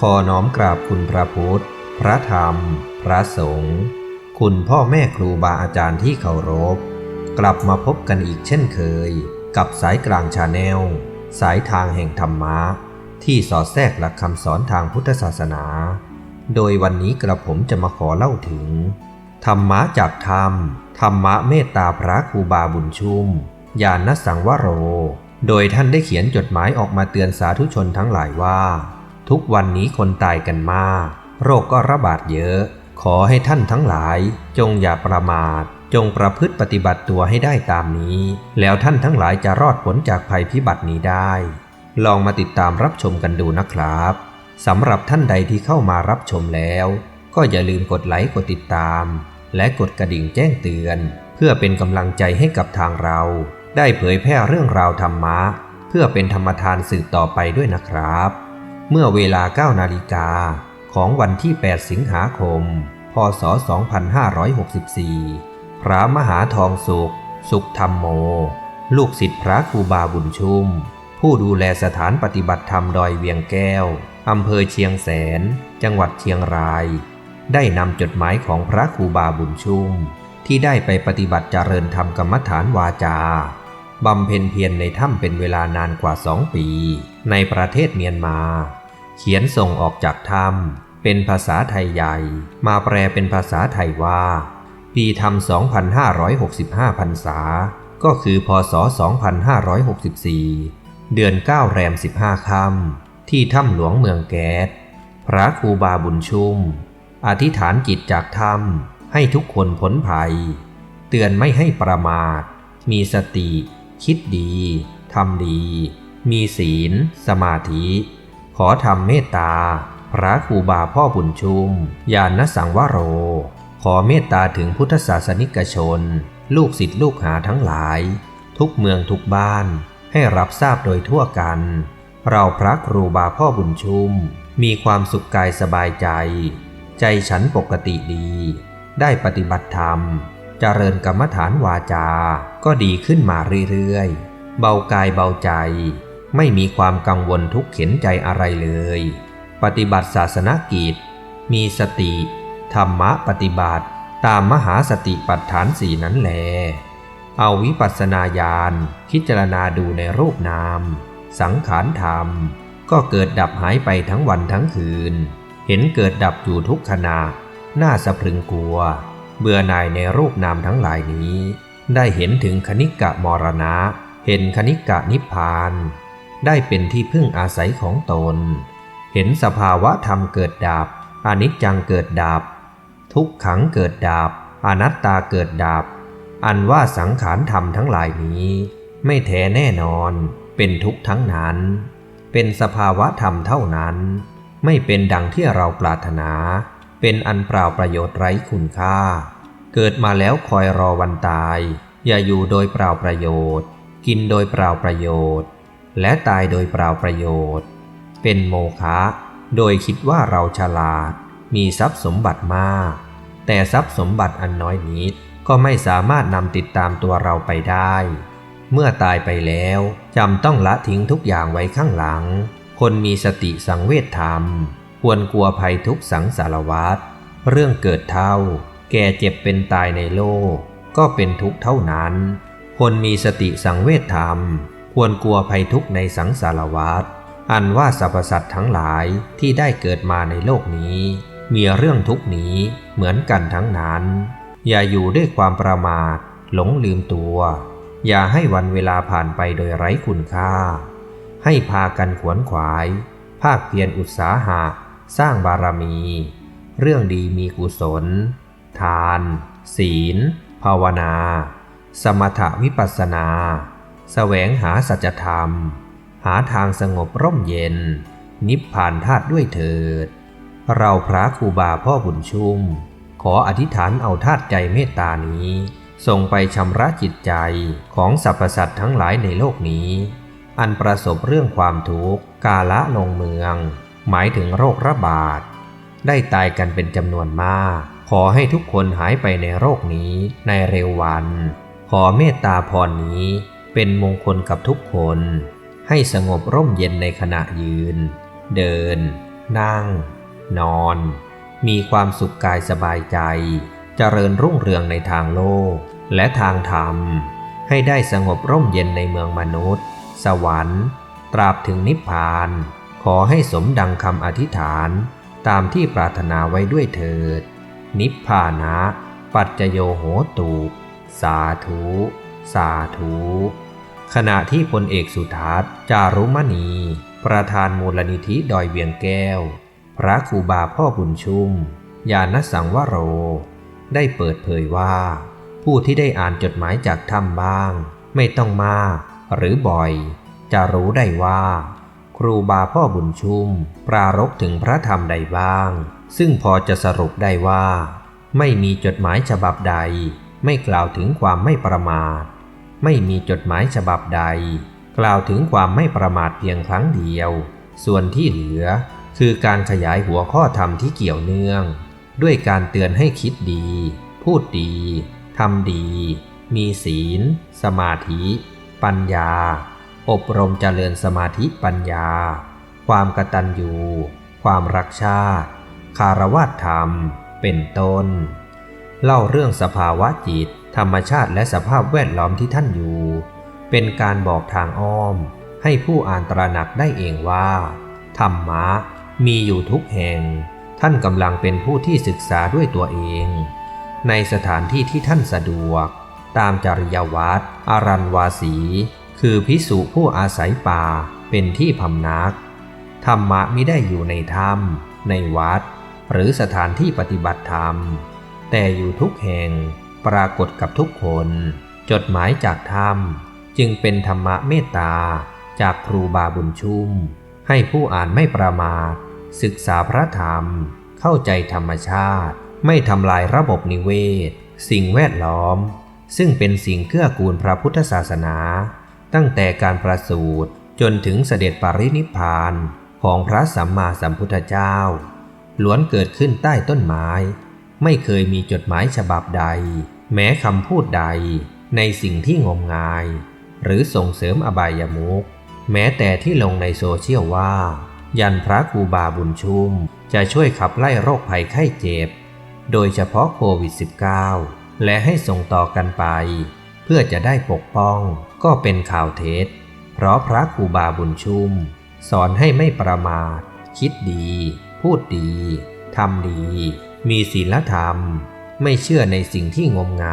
ขอน้อมกราบคุณพระพุทธ พระธรรม พระสงฆ์ คุณพ่อแม่ครูบาอาจารย์ที่เคารพ กลับมาพบกันอีกเช่นเคย กับสายกลางชาแนล สายทางแห่งธรรมะ ที่สอดแทรกหลักคำสอนทางพุทธศาสนา โดยวันนี้กระผมจะมาขอเล่าถึง ธรรมะจากธรรม ธรรมะเมตตาพระครูบาบุญชุมญาณสังวโร โดยท่านได้เขียนจดหมายออกมาเตือนสาธุชนทั้งหลายว่า ทุกวันนี้คนตายกันมาก โรคก็ระบาดเยอะ ขอให้ท่านทั้งหลาย จงอย่าประมาท จงประพฤติปฏิบัติตัวให้ได้ตามนี้ แล้วท่านทั้งหลายจะรอดพ้นจากภัยพิบัตินี้ได้ ลองมาติดตามรับชมกันดูนะครับสำหรับท่านใดที่เข้ามารับชมแล้ว ก็อย่าลืมกดไลค์กดติดตาม และกดกระดิ่งแจ้งเตือน เพื่อเป็นกำลังใจให้กับทางเรา ได้เผยแพร่เรื่องราวธรรมะ เพื่อเป็นธรรมทานสืบต่อไปด้วยนะครับ เมื่อเวลา 9 นาฬิกาของวันที่ 8 สิงหาคม พศ 2564 พระมหาทองสุข สุขธรรมโม ลูกศิษย์พระครูบาบุญชุม ผู้ดูแลสถานปฏิบัติธรรมดอยเวียงแก้ว อำเภอเชียงแสน จังหวัดเชียงราย ได้นำจดหมายของพระครูบาบุญชุม ที่ได้ไปปฏิบัติเจริญธรรมกรรมฐานวาจา บำเพ็ญเพียรในถ้ำเป็นเวลานานกว่าสองปี ในประเทศเมียนมา เขียนส่งออกจากถ้ำเป็นภาษาไทยใหญ่ มาแปลเป็นภาษาไทยว่า ปีธรรม 2565พรรษา ก็คือพศ 2564 เดือน 9 แรม 15ค่ำที่ถ้ำหลวงเมืองแก๊สพระครูบาบุญชุม อธิษฐานจิตจากถ้ำให้ทุกคนพ้นภัย เตือนไม่ให้ประมาท มีสติ คิดดี ทำดี มีศีล สมาธิ ขอทำเมตตา พระครูบาพ่อบุญชุม ญาณสังวโร ขอเมตตาถึงพุทธศาสนิกชน ลูกศิษย์ลูกหาทั้งหลาย ทุกเมืองทุกบ้าน ให้รับทราบโดยทั่วกัน เราพระครูบาพ่อบุญชุม มีความสุขกายสบายใจ ใจฉันปกติดี ได้ปฏิบัติธรรมเจริญกรรมฐานวาจา ก็ดีขึ้นมาเรื่อยๆ เบากายเบาใจ ไม่มีความกังวลทุกข์เข็นใจอะไรเลย ปฏิบัติศาสนกิจ มีสติ ธรรมะปฏิบัติตามมหาสติปัฏฐานสี่นั้นแล เอาวิปัสสนาญาณพิจารณาดูในรูปนาม สังขารธรรม ก็เกิดดับหายไปทั้งวันทั้งคืน เห็นเกิดดับอยู่ทุกขณะ น่าสะพรึงกลัว เบื่อหน่ายในรูปนามทั้งหลายนี้ ได้เห็นถึงคณิกะมรณะ เห็นคณิกะนิพพาน ได้เป็นที่พึ่งอาศัยของตน เห็นสภาวะธรรมเกิดดับอนิจจังเกิดดับ ทุกขังเกิดดับอนัตตาเกิดดับ อันว่าสังขารธรรมทั้งหลายนี้ ไม่แท้แน่นอน เป็นทุกข์ทั้งนั้น เป็นสภาวะธรรมเท่านั้น ไม่เป็นดังที่เราปรารถนา เป็นอันเปล่าประโยชน์ไร้คุณค่า เกิดมาแล้วคอยรอวันตาย อย่าอยู่โดยเปล่าประโยชน์ กินโดยเปล่าประโยชน์ และตายโดยเปล่าประโยชน์ เป็นโมฆะโดยคิดว่าเราฉลาด มีทรัพย์สมบัติมาก แต่ทรัพย์สมบัติอันน้อยนิดก็ไม่สามารถนำติดตามตัวเราไปได้ เมื่อตายไปแล้วจำต้องละทิ้งทุกอย่างไว้ข้างหลัง คนมีสติสังเวชธรรม ควรกลัวภัยทุกสังสารวัฏเรื่องเกิดเท่า แก่เจ็บเป็นตายในโลก ก็เป็นทุกข์เท่านั้น คนมีสติสังเวชธรรม ควรกลัวภัยทุกข์ในสังสารวัฏอันว่าสรรพสัตว์ทั้งหลายที่ได้เกิดมาในโลกนี้ มีเรื่องทุกข์นี้เหมือนกันทั้งนั้น อย่าอยู่ด้วยความประมาท หลงลืมตัว อย่าให้วันเวลาผ่านไปโดยไร้คุณค่า ให้พากันขวนขวาย ภาคเพียรอุตสาหะ สร้างบารมี เรื่องดีมีกุศล ทาน ศีล ภาวนา สมถวิปัสนาแสวงหาสัจธรรม หาทางสงบร่มเย็น นิพพานธาตุด้วยเถิด เราพระครูบาพ่อบุญชุม ขออธิษฐานเอาธาตุใจเมตตานี้ส่งไปชำระจิตใจของสรรพสัตว์ทั้งหลายในโลกนี้ อันประสบเรื่องความทุกข์กาละลงเมือง หมายถึงโรคระบาด ได้ตายกันเป็นจำนวนมาก ขอให้ทุกคนหายไปในโรคนี้ในเร็ววัน ขอเมตตาพรนี้ เป็นมงคลกับทุกคน ให้สงบร่มเย็นในขณะยืน เดิน นั่ง นอน มีความสุขกายสบายใจเจริญรุ่งเรืองในทางโลก และทางธรรม ให้ได้สงบร่มเย็นในเมืองมนุษย์ สวรรค์ ตราบถึงนิพพาน ขอให้สมดังคำอธิษฐาน ตามที่ปรารถนาไว้ด้วยเถิด นิพพานะ ปัจจโยโหตุ สาธุ สาธุ ขณะที่พลเอกสุทัศน์จารุมณี ประธานมูลนิธิดอยเวียงแก้ว พระครูบาพ่อบุญชุม ญาณสังวโร ได้เปิดเผยว่า ผู้ที่ได้อ่านจดหมายจากถ้ำบ้าง ไม่ต้องมากหรือบ่อย จะรู้ได้ว่า ครูบาพ่อบุญชุม ปรารกถึงพระธรรมใดบ้าง ซึ่งพอจะสรุปได้ว่า ไม่มีจดหมายฉบับใด ไม่กล่าวถึงความไม่ประมาท ไม่มีจดหมายฉบับใด กล่าวถึงความไม่ประมาทเพียงครั้งเดียว ส่วนที่เหลือคือการขยายหัวข้อธรรมที่เกี่ยวเนื่อง ด้วยการเตือนให้คิดดี พูดดี ทำดี มีศีล สมาธิ ปัญญา อบรมเจริญสมาธิปัญญา ความกตัญญู ความรักชาติ คารวะธรรม เป็นต้น เล่าเรื่องสภาวะจิต ธรรมชาติและสภาพแวดล้อมที่ท่านอยู่ เป็นการบอกทางอ้อม ให้ผู้อ่านตระหนักได้เองว่า ธรรมะมีอยู่ทุกแห่ง ท่านกำลังเป็นผู้ที่ศึกษาด้วยตัวเอง ในสถานที่ที่ท่านสะดวก ตามจริยวัตรอารันวาสี คือพิสุผู้อาศัยป่าเป็นที่พำนักธรรมะไม่ได้อยู่ในถ้ำในวัด หรือสถานที่ปฏิบัติธรรม แต่อยู่ทุกแห่งปรากฏกับทุกคน จดหมายจากธรรม จึงเป็นธรรมะเมตตา จากครูบาบุญชุม ให้ผู้อ่านไม่ประมาท ศึกษาพระธรรม เข้าใจธรรมชาติ ไม่ทำลายระบบนิเวศ สิ่งแวดล้อม ซึ่งเป็นสิ่งเกื้อกูลพระพุทธศาสนา ตั้งแต่การประสูติจนถึงเสด็จปรินิพพานของพระสัมมาสัมพุทธเจ้า ล้วนเกิดขึ้นใต้ต้นไม้ ไม่เคยมีจดหมายฉบับใด แม้คำพูดใด ในสิ่งที่งมงาย หรือส่งเสริมอบายมุขแม้แต่ที่ลงในโซเชียลว่า ยันพระครูบาบุญชุม จะช่วยขับไล่โรคภัยไข้เจ็บ โดยเฉพาะโควิด -19 และให้ส่งต่อกันไป เพื่อจะได้ปกป้องก็เป็นข่าวเท็จ เพราะพระครูบาบุญชุม สอนให้ไม่ประมาท คิดดี พูดดี ทำดี มีศีลธรรม ไม่เชื่อในสิ่งที่งมงาย